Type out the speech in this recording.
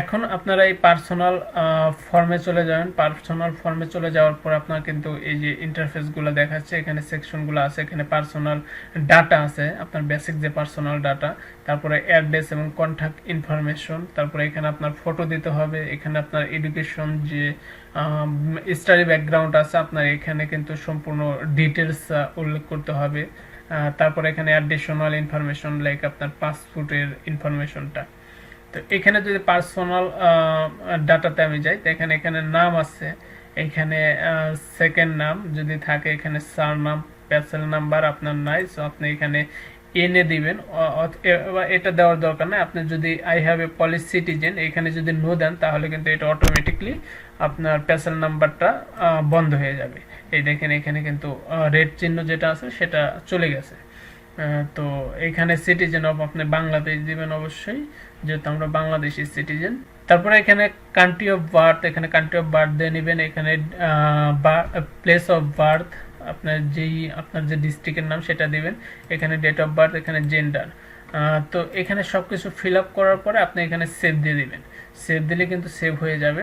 এখন আপনারা এই পার্সোনাল ফর্মে চলে যাবেন। পার্সোনাল ফর্মে চলে যাওয়ার পর আপনার কিন্তু এই যে ইন্টারফেসগুলো দেখাচ্ছে, এখানে সেকশনগুলো আছে, এখানে পার্সোনাল ডাটা আছে, আপনার বেসিক যে পার্সোনাল ডাটা তারপরে অ্যাড্রেস এবং কন্ট্যাক্ট ইনফরমেশন তারপরে এখানে আপনার ফটো দিতে হবে, এখানে আপনার এডুকেশন যে স্টাডি ব্যাকগ্রাউন্ড আছে, আপনার এখানে কিন্তু সম্পূর্ণ ডিটেলস উল্লেখ করতে হবে। তারপরে এখানে অ্যাডিশনাল ইনফরমেশন লাইক আপনার পাসপোর্টের ইনফরমেশনটা তো এখানে যদি পার্সোনাল ডাটাতে আমি যাই, তো এখানে এখানে নাম আছে, এখানে সেকেন্ড নাম যদি থাকে, এখানে সার নাম প্যাসেল নাম্বার আপনার নাই সো আপনি এখানে এনে দিবেন এটা দেওয়ার দরকার নাই। আপনি যদি I have a Polish citizen এখানে যদি নো দেন, তাহলে কিন্তু এটা অটোমেটিকলি আপনার প্যাসেল নাম্বারটা বন্ধ হয়ে যাবে। এই দেখেন, এখানে কিন্তু রেড চিহ্ন যেটা আছে, সেটা চলে গেছে। তো এখানে সিটিজেন অফ আপনি বাংলাদেশ দিবেন অবশ্যই, যেহেতু আমরা বাংলাদেশি সিটিজেন তারপরে এখানে কান্ট্রি অফ বার্থ এখানে কান্ট্রি অফ বার্থ দিয়ে নেবেন, এখানে প্লেস অফ বার্থ আপনার যেই, আপনার যে ডিস্ট্রিক্টের নাম সেটা দিবেন, এখানে ডেট অফ বার্থ এখানে জেন্ডার তো এখানে সব কিছু ফিল আপ করার পরে আপনি এখানে সেভ দিয়ে দিবেন। সেভ দিলে কিন্তু সেভ হয়ে যাবে।